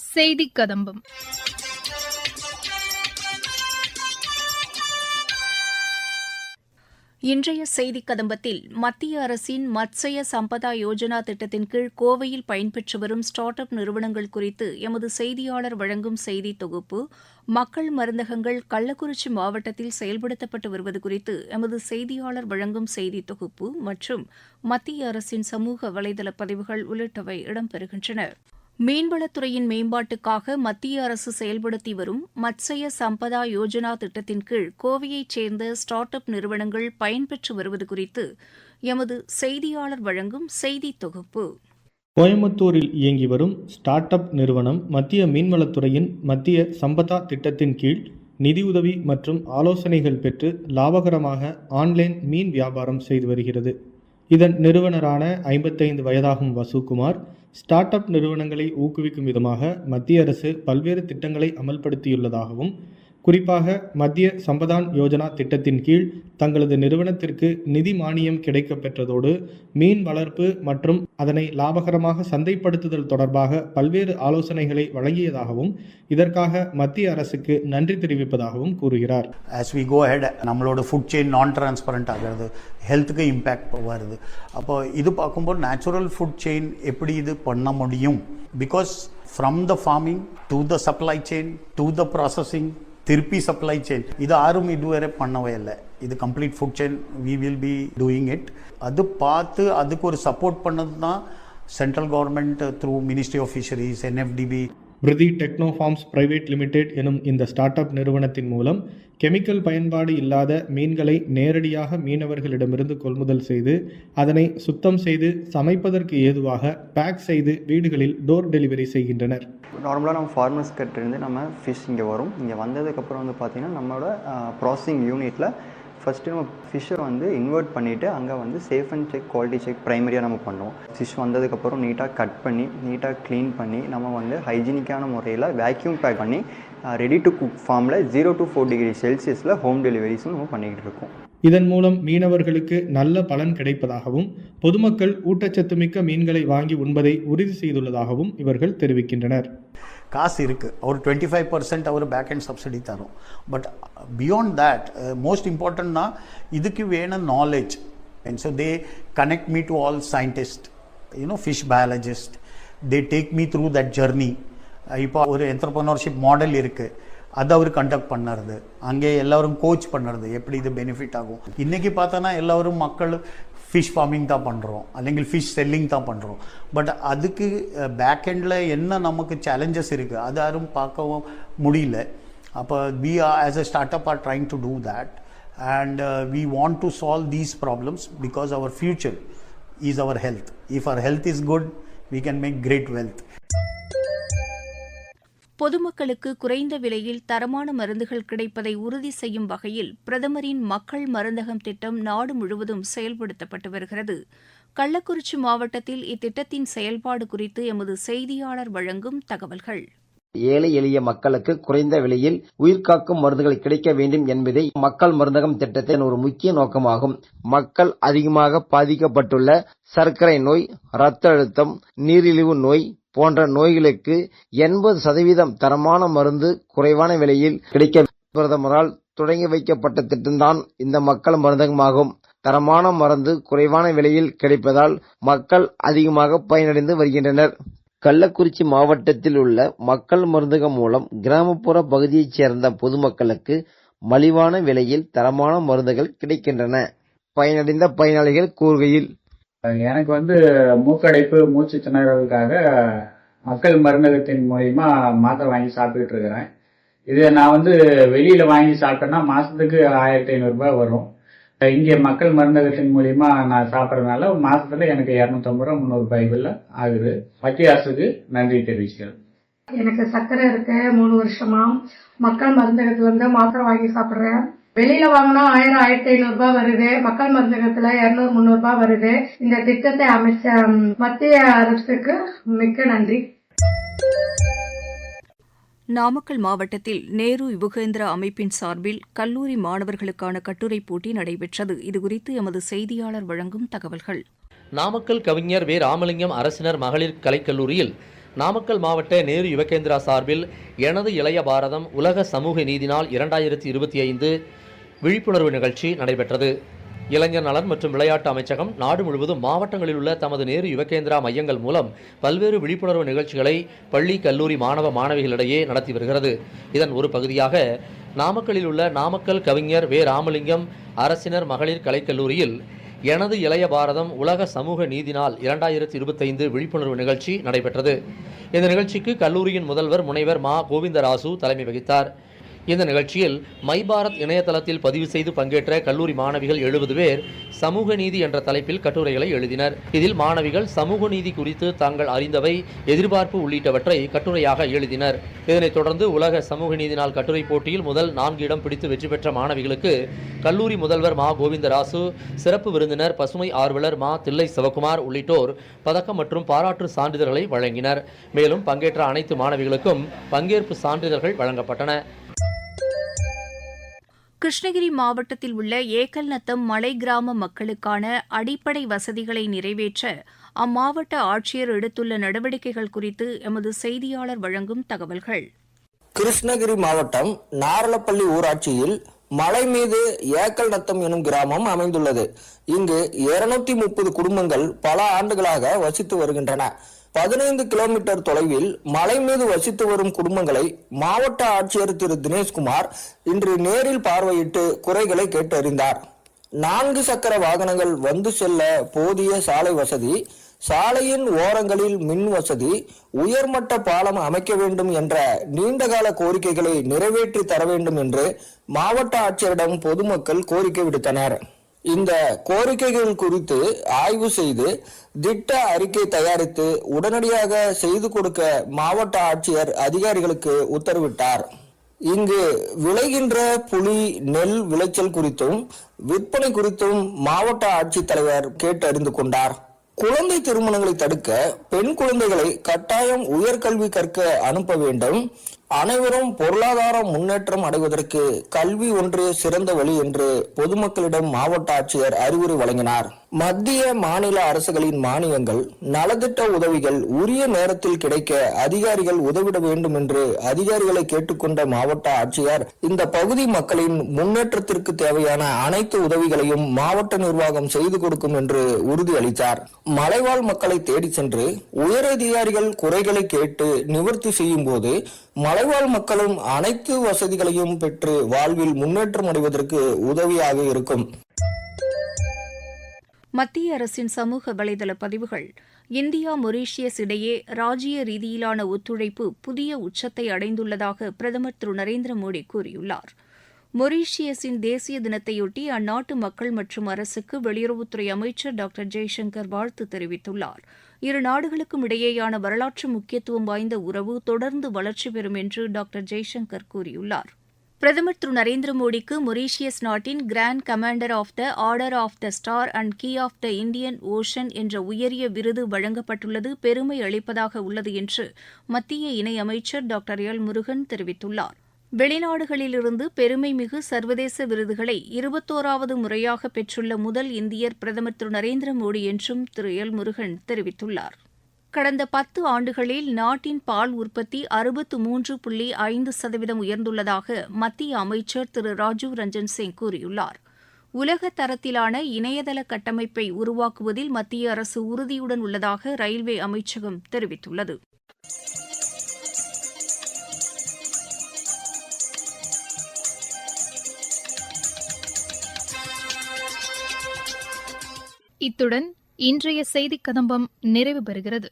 செய்தி கதம்பம் இன்றைய செய்திக் கதம்பத்தில் மத்திய அரசின் மத்ஸ்ய சம்பதா யோஜனா திட்டத்தின் கீழ் கோவையில் பயன்பெற்று வரும் ஸ்டார்ட் அப் நிறுவனங்கள் குறித்து எமது செய்தியாளர் வழங்கும் செய்தி தொகுப்பு மக்கள் மருந்தகங்கள் கள்ளக்குறிச்சி மாவட்டத்தில் செயல்படுத்தப்பட்டு வருவது குறித்து எமது செய்தியாளர் வழங்கும் செய்தி தொகுப்பு மற்றும் மத்திய அரசின் சமூக வலைதள பதிவுகள் உள்ளிட்டவை இடம்பெறுகின்றன. மீன்வளத்துறையின் மேம்பாட்டுக்காக மத்திய அரசு செயல்படுத்தி வரும் மத்ஸ்ய சம்பதா யோஜனா திட்டத்தின் கீழ் கோவையைச் சேர்ந்த ஸ்டார்ட் அப் நிறுவனங்கள் பயன்பெற்று வருவது குறித்து எமது செய்தியாளர் வழங்கும் செய்தி தொகுப்பு. கோயம்புத்தூரில் இயங்கி வரும் ஸ்டார்ட் அப் நிறுவனம் மத்திய மீன்வளத்துறையின் மத்திய சம்பதா திட்டத்தின் கீழ் நிதியுதவி மற்றும் ஆலோசனைகள் பெற்று லாபகரமாக ஆன்லைன் மீன் வியாபாரம் செய்து வருகிறது. இதன் நிறுவனரான ஐம்பத்தைந்து வயதாகும் வசுகுமார் ஸ்டார்ட் அப் நிறுவனங்களை ஊக்குவிக்கும் விதமாக மத்திய அரசு பல்வேறு திட்டங்களை அமல்படுத்தியுள்ளதாகவும் குறிப்பாக மத்திய சம்பதான் யோஜனா திட்டத்தின் கீழ் தங்களது நிறுவனத்திற்கு நிதி மானியம் கிடைக்கப்பெற்றதோடு மீன் வளர்ப்பு மற்றும் அதனை லாபகரமாக சந்தைப்படுத்துதல் தொடர்பாக பல்வேறு ஆலோசனைகளை வழங்கியதாகவும் இதற்காக மத்திய அரசுக்கு நன்றி தெரிவிப்பதாகவும் கூறுகிறார். ஆஸ் வி கோ ஹெட் நம்மளோட ஃபுட் செயின் நான் டிரான்ஸ்பரண்ட் ஆகிறது ஹெல்த்துக்கு இம்பேக்ட் வருது. அப்போ இது பார்க்கும்போது நேச்சுரல் ஃபுட் செயின் எப்படி இது பண்ண முடியும்? Because from the farming to the supply chain to the processing திருப்பி சப்ளை செயின் இது யாரும் இதுவரை பண்ணவே இல்லை. இது complete food chain we will be doing it அது பார்த்து அதுக்கு ஒரு சப்போர்ட் பண்ணது தான் central government through ministry of fisheries NFDB Preethi Technofarms private limited எனும் இந்த ஸ்டார்ட் அப் நிறுவனத்தின் மூலம் கெமிக்கல் பயன்பாடு இல்லாத மீன்களை நேரடியாக மீனவர்களிடமிருந்து கொள்முதல் செய்து அதனை சுத்தம் செய்து சமைப்பதற்கு ஏதுவாக பேக் செய்து வீடுகளில் டோர் டெலிவரி செய்கின்றனர். நார்மலாக நம்ம ஃபார்மர்ஸ் கிட்டேருந்து நம்ம ஃபிஷ் இங்கே வரும். இங்கே வந்ததுக்கப்புறம் வந்து பார்த்திங்கன்னா நம்மளோட ப்ராசஸிங் யூனிட்டில் ஃபஸ்ட்டு நம்ம ஃபிஷ்ஷை வந்து இன்வெர்ட் பண்ணிவிட்டு அங்கே வந்து safe and check quality check ப்ரைமரியாக நம்ம பண்ணுவோம். ஃபிஷ் வந்ததுக்கப்புறம் நீட்டாக கட் பண்ணி நீட்டாக க்ளீன் பண்ணி நம்ம வந்து ஹைஜீனிக்கான முறையில் வேக்யூம் பேக் பண்ணி ரெடி டு குக் ஃபார்மில் ஜீரோ டு ஃபோர் டிகிரி செல்சியஸில் ஹோம் டெலிவரிஸும் நம்ம பண்ணிக்கிட்டு இருக்கோம். இதன் மூலம் மீனவர்களுக்கு நல்ல பலன் கிடைப்பதாகவும் பொதுமக்கள் ஊட்டச்சத்துமிக்க மீன்களை வாங்கி உண்பதை உறுதி செய்துள்ளதாகவும் இவர்கள் தெரிவிக்கின்றனர். காசு இருக்குது our twenty five percent our back end subsidy தரும். பட் பியாண்ட் தேட் மோஸ்ட் இம்பார்ட்டன்ட்னா இதுக்கு வேணும் knowledge and so they connect me to all scientist you know fish biologist they take me through that journey இப்போ ஒரு entrepreneurship model இருக்குது அதை அவர் conduct பண்ணுறது. அங்கே எல்லோரும் கோச் பண்ணுறது. எப்படி இது பெனிஃபிட் ஆகும். இன்றைக்கி பார்த்தோன்னா எல்லோரும் மக்கள் ஃபிஷ் ஃபார்மிங் தான் பண்ணுறோம் അല്ലെങ്കിൽ ஃபிஷ் செல்லிங் தான் பண்ணுறோம் பட் அதுக்கு பேக் எண்டில் என்ன நமக்கு சேலஞ்சஸ் இருக்குது அது யாரும் பார்க்கவும் முடியல அப்போ we are as a start up are trying to do that and we want to solve these problems because our future is our health if our health is good we can make great wealth பொதுமக்களுக்கு குறைந்த விலையில் தரமான மருந்துகள் கிடைப்பதை உறுதி செய்யும் வகையில் பிரதமரின் மக்கள் மருந்தகம் திட்டம் நாடு முழுவதும் செயல்படுத்தப்பட்டு வருகிறது. கள்ளக்குறிச்சி மாவட்டத்தில் இத்திட்டத்தின் செயல்பாடு குறித்து எமது செய்தியாளர் வழங்கும் தகவல்கள். ஏழை எளிய மக்களுக்கு குறைந்த விலையில் உயிர்காக்கும் மருந்துகள் கிடைக்க வேண்டும் என்பதே மக்கள் மருந்தகம் திட்டத்தின் ஒரு முக்கிய நோக்கமாகும். மக்கள் அதிகமாக பாதிக்கப்பட்டுள்ள சர்க்கரை நோய் இரத்த அழுத்தம் நீரிழிவு நோய் போன்ற நோய்களுக்கு எண்பது சதவீதம் தரமான மருந்து குறைவான விலையில் கிடைக்க பிரதமரால் தொடங்கி வைக்கப்பட்ட திட்டம்தான் இந்த மக்கள் மருந்தகமாகும். தரமான மருந்து குறைவான விலையில் கிடைப்பதால் மக்கள் அதிகமாக பயனடைந்து வருகின்றனர். கள்ளக்குறிச்சி மாவட்டத்தில் உள்ள மக்கள் மருந்தகம் மூலம் கிராமப்புற பகுதியைச் சேர்ந்த பொதுமக்களுக்கு மலிவான விலையில் தரமான மருந்துகள் கிடைக்கின்றன. பயனடைந்த பயனாளிகள் கூறுகையில் எனக்கு வந்து மூக்கடைப்பு மூச்சு திணறலுக்காக மக்கள் மருந்தகத்தின் மூலியமா மாத்திரை வாங்கி சாப்பிட்டுட்டு இருக்கிறேன். இது நான் வந்து வெளியில வாங்கி சாப்பிட்டேன்னா மாசத்துக்கு ஆயிரத்தி ஐநூறு ரூபாய் வரும். இங்கே மக்கள் மருந்தகத்தின் மூலியமா நான் சாப்பிட்றதுனால மாசத்துல எனக்கு இரநூத்தம்பது ரூபா முந்நூறு ரூபாய்க்குள்ள ஆகுது. மத்திய அரசுக்கு நன்றி தெரிவிச்சுக்கிறேன். எனக்கு சர்க்கரை இருக்கு மூணு வருஷமா. மக்கள் மருந்தகத்துல இருந்து மாத்திரை வாங்கி சாப்பிடுறேன். வெளியில வாங்கினா ஆயிரம் ஆயிரத்தி ஐநூறு ரூபாய் வருது. மக்கள் மருந்தகத்துல இருநூறு முந்நூறு ரூபாய் வருது. இந்த திட்டத்தை அமைச்ச மத்திய அரசுக்கு மிக்க நன்றி. நாமக்கல் மாவட்டத்தில் நேரு யுவகேந்திரா அமைப்பின் சார்பில் கல்லூரி மாணவர்களுக்கான கட்டுரைப் போட்டி நடைபெற்றது. இதுகுறித்து எமது செய்தியாளர் வழங்கும் தகவல்கள். நாமக்கல் கவிஞர் வே. ராமலிங்கம் அரசினர் மகளிர் கலைக்கல்லூரியில் நாமக்கல் மாவட்ட நேரு யுவகேந்திரா சார்பில் எனது இளைய பாரதம் உலக சமூக நீதி நாள் இரண்டாயிரத்தி இருபத்தி ஐந்து விழிப்புணர்வு நிகழ்ச்சி நடைபெற்றது. இளைஞர் நலன் மற்றும் விளையாட்டு அமைச்சகம் நாடு முழுவதும் மாவட்டங்களில் உள்ள தமது நேரு யுவகேந்திரா மையங்கள் மூலம் பல்வேறு விழிப்புணர்வு நிகழ்ச்சிகளை பள்ளி கல்லூரி மாணவ மாணவிகளிடையே நடத்தி வருகிறது. இதன் ஒரு பகுதியாக நாமக்கலில் உள்ள நாமக்கல் கவிஞர் வே. ராமலிங்கம் அரசினர் மகளிர் கலைக்கல்லூரியில் எனது இளைய பாரதம் உலக சமூக நீதி நாள் இரண்டாயிரத்தி இருபத்தைந்து விழிப்புணர்வு நிகழ்ச்சி நடைபெற்றது. இந்த நிகழ்ச்சிக்கு கல்லூரியின் முதல்வர் முனைவர் மா. கோவிந்தராசு தலைமை வகித்தார். இந்த நிகழ்ச்சியில் மைபாரத் இணையதளத்தில் பதிவு செய்து பங்கேற்ற கல்லூரி மாணவிகள் எழுபது பேர் சமூக நீதி என்ற தலைப்பில் கட்டுரைகளை எழுதினர். இதில் மாணவிகள் சமூக நீதி குறித்து தாங்கள் அறிந்தவை எதிர்பார்ப்பு உள்ளிட்டவற்றை கட்டுரையாக எழுதினர். இதனைத் தொடர்ந்து உலக சமூக நீதி நாள் கட்டுரை போட்டியில் முதல் நான்கு இடம் பிடித்து வெற்றி பெற்ற மாணவிகளுக்கு கல்லூரி முதல்வர் மா கோவிந்தராசு சிறப்பு விருந்தினர் பசுமை ஆர்வலர் மா தில்லை சிவகுமார் உள்ளிட்டோர் பதக்கம் மற்றும் பாராட்டு சான்றிதழ்களை வழங்கினர். மேலும் பங்கேற்ற அனைத்து மாணவிகளுக்கும் பங்கேற்பு சான்றிதழ்கள் வழங்கப்பட்டன. கிருஷ்ணகிரி மாவட்டத்தில் உள்ள ஏக்கல்நத்தம் மலை கிராம மக்களுக்கான அடிப்படை வசதிகளை நிறைவேற்ற அம்மாவட்ட ஆட்சியர் எடுத்துள்ள நடவடிக்கைகள் குறித்து எமது செய்தியாளர் வழங்கும் தகவல்கள். கிருஷ்ணகிரி மாவட்டம் நாரலப்பள்ளி ஊராட்சியில் மலை மீது ஏக்கல் நத்தம் எனும் கிராமம் அமைந்துள்ளது. இங்கு இருநூத்தி முப்பது குடும்பங்கள் பல ஆண்டுகளாக வசித்து வருகின்றன. பதினைந்து கிலோமீட்டர் தொலைவில் மலை மீது வசித்து வரும் குடும்பங்களை மாவட்ட ஆட்சியர் திரு தினேஷ்குமார் இன்று நேரில் பார்வையிட்டு குறைகளை கேட்டறிந்தார். நான்கு சக்கர வாகனங்கள் வந்து செல்ல போதிய சாலை வசதி சாலையின் ஓரங்களில் மின் வசதி உயர்மட்ட பாலம் அமைக்க வேண்டும் என்ற நீண்டகால கோரிக்கைகளை நிறைவேற்றி தர வேண்டும் என்று மாவட்ட ஆட்சியரிடம் பொதுமக்கள் கோரிக்கை விடுத்தனர். இந்த கோரிக்கைகள் குறித்து ஆய்வு செய்து திட்ட அறிக்கை தயாரித்து உடனடியாக செய்து கொடுக்க மாவட்ட ஆட்சியர் அதிகாரிகளுக்கு உத்தரவிட்டார். இங்கு விளைகின்ற புலி நெல் விளைச்சல் குறித்தும் விற்பனை குறித்தும் மாவட்ட ஆட்சித்தலைவர் கேட்டறிந்து கொண்டார். குழந்தை திருமணங்களை தடுக்க பெண் குழந்தைகளை கட்டாயம் உயர்கல்வி கற்க அனுப்ப வேண்டும். அனைவரும் பொருளாதார முன்னேற்றம் அடைவதற்கு கல்வி ஒன்று சிறந்த வழி என்று பொதுமக்களிடம் மாவட்ட ஆட்சியர் அறிவுரை வழங்கினார். மத்திய மாநில அரசுகளின் மானியங்கள் நலத்திட்ட உதவிகள் உரிய நேரத்தில் கிடைக்க அதிகாரிகள் உதவிட வேண்டும் என்று அதிகாரிகளை கேட்டுக்கொண்ட மாவட்ட ஆட்சியர் இந்த பகுதி மக்களின் முன்னேற்றத்திற்கு தேவையான அனைத்து உதவிகளையும் மாவட்ட நிர்வாகம் செய்து கொடுக்கும் என்று உறுதியளித்தார். மலைவாழ் மக்களை தேடி சென்று உயரதிகாரிகள் குறைகளை கேட்டு நிவர்த்தி செய்யும் போது மலைவாழ் மக்களும் அனைத்து வசதிகளையும் பெற்று வாழ்வில் முன்னேற்றம் அடைவதற்கு உதவியாக இருக்கும். மத்திய அரசின் சமூக வலைதள பதிவுகள் இந்தியா மொரீஷியஸ் இடையே ராஜீய ரீதியிலான ஒத்துழைப்பு புதிய உச்சத்தை அடைந்துள்ளதாக பிரதமர் திரு. நரேந்திர மோடி கூறியுள்ளார். மொரீஷியஸின் தேசிய தினத்தையொட்டி அந்நாட்டு மக்கள் மற்றும் அரசுக்கு வெளியுறவுத்துறை அமைச்சர் டாக்டர் ஜெய்சங்கர் வாழ்த்து தெரிவித்துள்ளார். இரு நாடுகளுக்கும் இடையேயான வரலாற்று முக்கியத்துவம் வாய்ந்த உறவு தொடர்ந்து வளர்ச்சி பெறும் என்று டாக்டர் ஜெய்சங்கர் கூறியுள்ளார். பிரதமர் திரு நரேந்திர மோடிக்கு மொரீஷியஸ் நாட்டின் grand commander of the order of the star and key of the Indian Ocean என்ற உயரிய விருது வழங்கப்பட்டுள்ளது பெருமை அளிப்பதாக உள்ளது என்று மத்திய இணையமைச்சர் டாக்டர் எல் முருகன் தெரிவித்துள்ளார். வெளிநாடுகளிலிருந்து பெருமைமிகு சர்வதேச விருதுகளை இருபத்தோராவது முறையாக பெற்றுள்ள முதல் இந்தியர் பிரதமர் திரு நரேந்திர மோடி என்றும் திரு எல் முருகன் தெரிவித்துள்ளார். கடந்த பத்து ஆண்டுகளில் நாட்டின் பால் உற்பத்தி அறுபத்து மூன்று புள்ளி ஐந்து சதவீதம் உயர்ந்துள்ளதாக மத்திய அமைச்சர் திரு ராஜீவ் ரஞ்சன் சிங் கூறியுள்ளார். உலக தரத்திலான இணையதள கட்டமைப்பை உருவாக்குவதில் மத்திய அரசு உறுதியுடன் உள்ளதாக ரயில்வே அமைச்சகம் தெரிவித்துள்ளது. இத்துடன் இன்றைய செய்திக் கதம்பம் நிறைவு பெறுகிறது.